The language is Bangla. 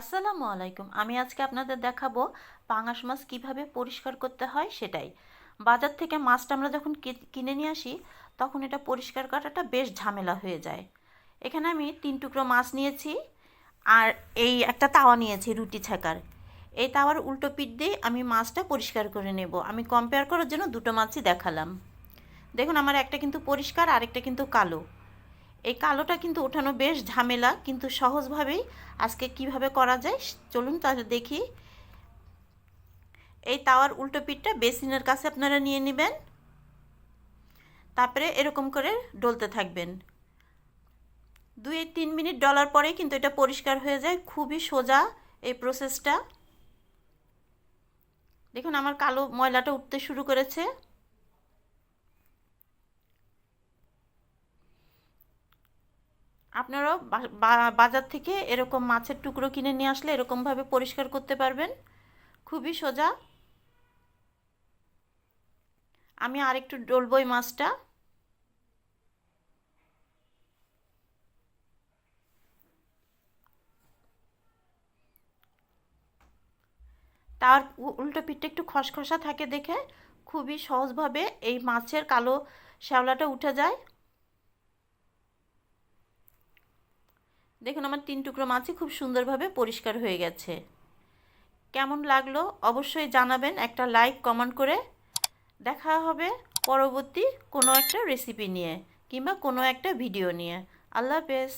আসসালামু আলাইকুম। আমি আজকে আপনাদের দেখাবো পাঙাশ মাছ কীভাবে পরিষ্কার করতে হয় সেটাই। বাজার থেকে মাছটা আমরা যখন কিনে নিয়ে আসি, তখন এটা পরিষ্কার করাটা বেশ ঝামেলা হয়ে যায়। এখানে আমি তিন টুকরো মাছ নিয়েছি আর এই একটা তাওয়া নিয়েছি, রুটি ছাকার। এই তাওয়ার উল্টো পিঠ দিয়ে আমি মাছটা পরিষ্কার করে নেব। আমি কম্পেয়ার করার জন্য দুটো মাছই দেখালাম। দেখুন, আমার একটা কিন্তু পরিষ্কার, আরেকটা কিন্তু কালো। এই কালোটা কিন্তু ওঠানো বেশ ঝামেলা, কিন্তু সহজভাবেই আজকে কীভাবে করা যায় চলুন তাহলে দেখি। এই তাওয়ার উল্টো পিঠটা বেসিনের কাছে আপনারা নিয়ে নেবেন। তারপরে এরকম করে ডলতে থাকবেন। দুই তিন মিনিট ডলার পরেই কিন্তু এটা পরিষ্কার হয়ে যায়, খুবই সোজা এই প্রসেসটা দেখুন আমার কালো ময়লাটা উঠতে শুরু করেছে। আপনারাও বাজার থেকে এরকম মাছের টুকরো কিনে নিয়ে আসলে এরকমভাবে পরিষ্কার করতে পারবেন। খুবই সোজা। আমি আরেকটু ডলবো এই মাছটা। তার উল্টো পিঠটা একটু খসখসা থাকে দেখে খুবই সহজভাবে এই মাছের কালো শ্যাওলাটা উঠে যায়। দেখুন, আমার তিন টুকরো মাছই খুব সুন্দরভাবে পরিষ্কার হয়ে গেছে। কেমন লাগল অবশ্যই জানাবেন, একটা লাইক কমেন্ট করে। দেখা হবে পরবর্তী কোনো একটা রেসিপি নিয়ে কিংবা কোনো একটা ভিডিও নিয়ে। আল্লাহ হাফেজ।